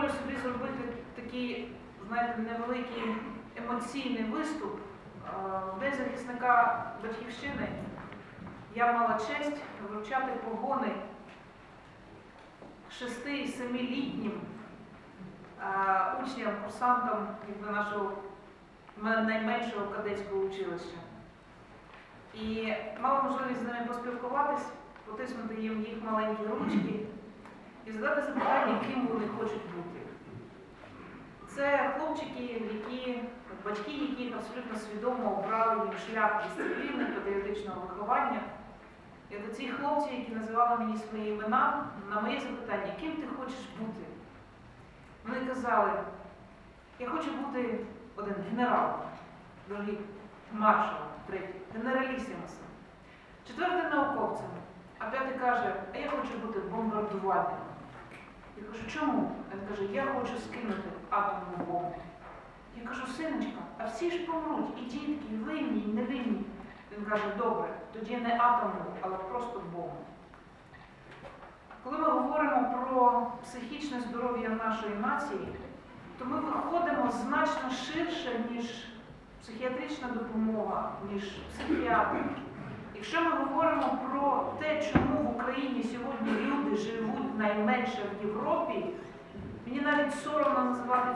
дозволю собі зробити такий, знаєте, невеликий емоційний виступ. В День захисника батьківщини я мала честь вручати погони 6-7-літнім учням, курсантам якби, нашого найменшого кадетського училища. І мала можливість з ними поспілкуватись, потиснути їм їх маленькі ручки і задати запитання, ким вони хочуть бути. Які, батьки, які абсолютно свідомо обрали їм шлях дисципліни, патріотичного виховання. І до ці хлопці, які називали мені свої імена, на моє запитання, ким ти хочеш бути? Вони казали, я хочу бути один генерал, другий маршал, третій, генералісімусом, четвертий науковцем, а п'ятий каже, а я хочу бути бомбардувальником. Я кажу, чому? Він каже, я хочу скинути атомну бомбу. Я кажу, синочка, а всі ж помруть, і дітки, і винні, і невинні. Він каже, добре, тоді не атомну, але просто бомбу. Коли ми говоримо про психічне здоров'я нашої нації, то ми виходимо значно ширше, ніж психіатрична допомога, ніж психіатр. Якщо ми говоримо про те, чому в Україні сьогодні люди живуть найменше в Європі, мені навіть соромно називати.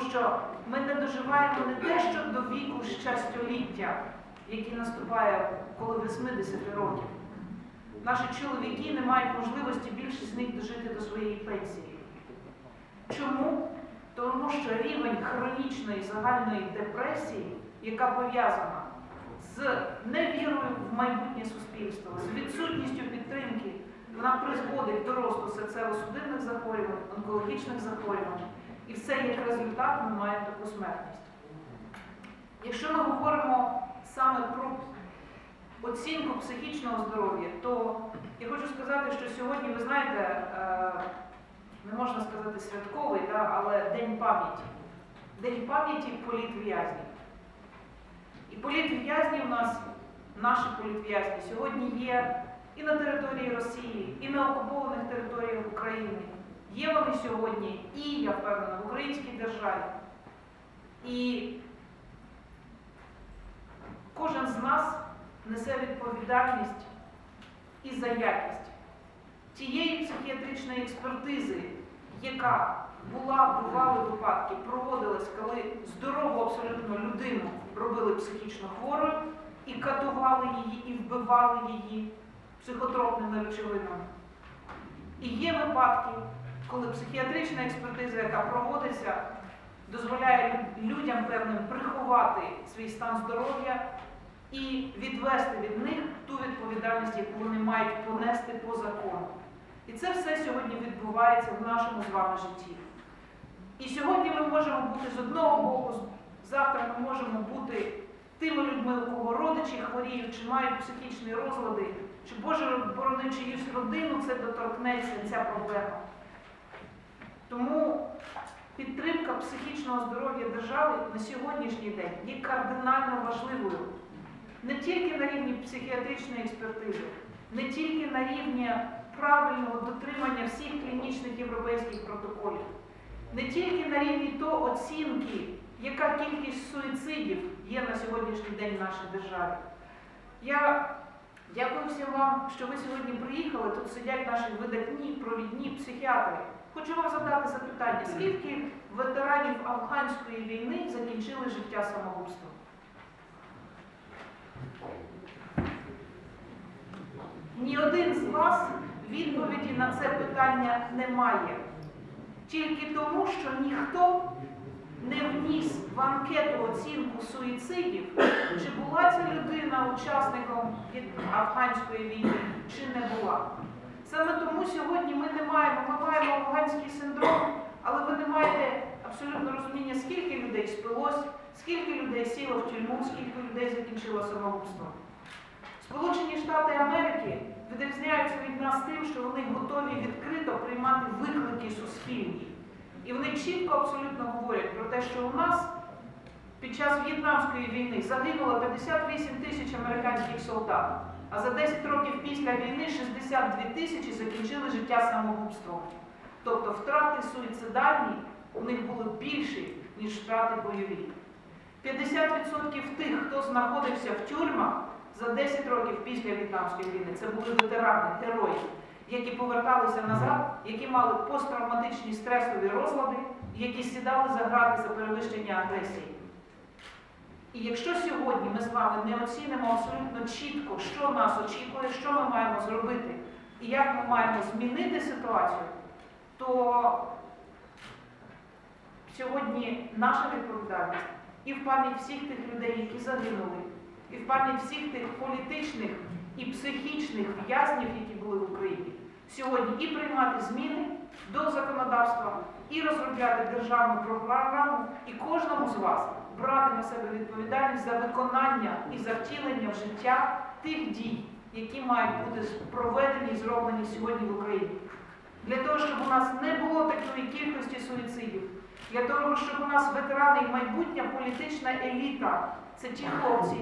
Що ми не доживаємо не те, що до віку щастоліття, який наступає коли 80 років. Наші чоловіки не мають можливості більшість з них дожити до своєї пенсії. Чому? Тому що рівень хронічної загальної депресії, яка пов'язана з невірою в майбутнє суспільство, з відсутністю підтримки, вона призводить до росту серцево-судинних захворювань, онкологічних захворювань. І все як результат ми маємо таку смертність. Якщо ми говоримо саме про оцінку психічного здоров'я, то я хочу сказати, що сьогодні, ви знаєте, е, не можна сказати святковий, але День пам'яті. День пам'яті політв'язнів. І політв'язні у нас, наші політв'язні, сьогодні є і на території Росії, і на окупованих територіях України. Є вони сьогодні і, я впевнена, в українській державі. І кожен з нас несе відповідальність і за якість тієї психіатричної експертизи, яка була, бували випадки, проводилась, коли здорову абсолютно людину робили психічно хворою і катували її, і вбивали її психотропними речовинами. І є випадки, коли психіатрична експертиза, яка проводиться, дозволяє людям певним приховати свій стан здоров'я і відвести від них ту відповідальність, яку вони мають понести по закону. І це все сьогодні відбувається в нашому з вами житті. І сьогодні ми можемо бути з одного боку, завтра ми можемо бути тими людьми, у кого родичі хворіють, чи мають психічні розлади, чи Боже борони чиюсь родину це доторкнеться ця проблема. Тому підтримка психічного здоров'я держави на сьогоднішній день є кардинально важливою не тільки на рівні психіатричної експертизи, не тільки на рівні правильного дотримання всіх клінічних європейських протоколів, не тільки на рівні то оцінки, яка кількість суїцидів є на сьогоднішній день в нашій державі. Я дякую всім вам, що ви сьогодні приїхали. Тут сидять наші видатні провідні психіатри. Хочу вам задати запитання: скільки ветеранів афганської війни закінчили життя самогубством? Ні один з вас відповіді на це питання не має. Тільки тому, що ніхто не вніс в анкету оцінку суїцидів, чи була ця людина учасником від афганської війни, чи не була. Саме тому сьогодні ми не маємо, ми маємо афганський синдром, але ви не маєте абсолютно розуміння, скільки людей спилось, скільки людей сіло в тюрму, скільки людей закінчило самогубством. Сполучені Штати Америки відрізняються від нас тим, що вони готові відкрито приймати виклики суспільні. І вони чітко абсолютно говорять про те, що у нас під час В'єтнамської війни загинуло 58 тисяч американських солдат, а за 10 років після війни 62 тисячі закінчили життя самогубством. Тобто втрати суїцидальні у них були більші, ніж втрати бойові. 50% тих, хто знаходився в тюрмах за 10 років після В'єтнамської війни, це були ветерани, герої, які поверталися назад, які мали посттравматичні стресові розлади, які сідали за грати за перевищення агресії. І якщо сьогодні ми з вами не оцінимо абсолютно чітко, що нас очікує, що ми маємо зробити і як ми маємо змінити ситуацію, то сьогодні наша відповідальність і в пам'ять всіх тих людей, які загинули, і в пам'ять всіх тих політичних і психічних в'язнів, які були в Україні, сьогодні і приймати зміни до законодавства, і розробляти державну програму, і кожному з вас брати на себе відповідальність за виконання і за втілення в життя тих дій, які мають бути проведені і зроблені сьогодні в Україні. Для того, щоб у нас не було такої кількості суїцидів, для того, щоб у нас ветерани і майбутня політична еліта це ті хлопці,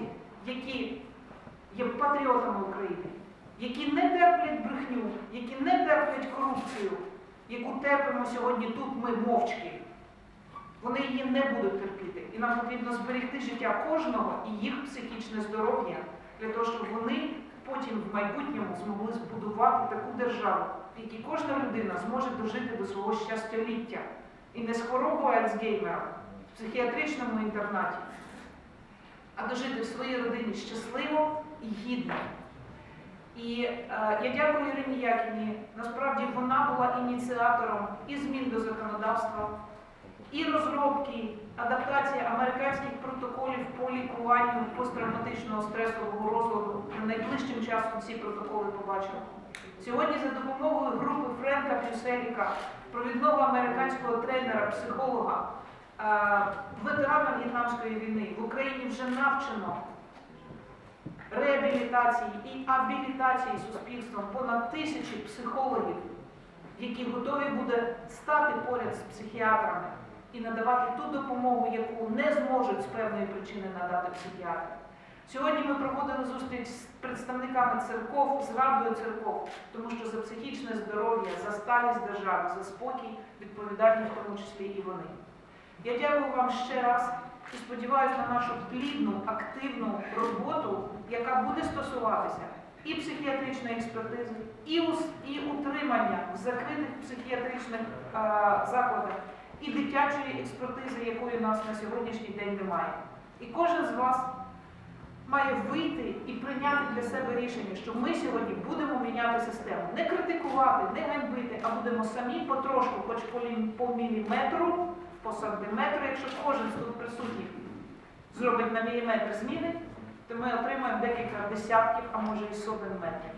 які є патріотами України, які не терплять брехню, які не терплять корупцію, яку терпимо сьогодні тут ми мовчки. Вони її не будуть терпіти. І нам потрібно зберегти життя кожного і їх психічне здоров'я для того, щоб вони потім в майбутньому змогли збудувати таку державу, в якій кожна людина зможе дожити до свого щастоліття. І не з хворобою Альцгеймера в психіатричному інтернаті, а дожити в своїй родині щасливо і гідно. І е, я дякую Ірині Якіні. Насправді вона була ініціатором і змін до законодавства, і розробки, адаптації американських протоколів по лікуванню посттравматичного стресового розладу. Найближчим часом ці протоколи побачимо. Сьогодні за допомогою групи Френка Плюселіка, провідного американського тренера, психолога, е, ветерана В'єтнамської війни в Україні вже навчено реабілітації і абілітації суспільством понад тисячі психологів, які готові буде стати поряд з психіатрами і надавати ту допомогу, яку не зможуть з певної причини надати психіатри. Сьогодні ми проводили зустріч з представниками церков, з радою церков, тому що за психічне здоров'я, за сталість держави, за спокій відповідальні в тому числі і вони. Я дякую вам ще раз і сподіваюся на нашу плідну, активну роботу, яка буде стосуватися і психіатричної експертизи, і, і утримання в закритих психіатричних а, закладах, і дитячої експертизи, якої у нас на сьогоднішній день немає. І кожен з вас має вийти і прийняти для себе рішення, що ми сьогодні будемо міняти систему. Не критикувати, не ганьбити, а будемо самі потрошку, хоч по, лі- по міліметру, по сантиметру, якщо кожен з тут присутніх зробить на міліметр зміни, то ми отримаємо декілька десятків, а може і сотень метрів.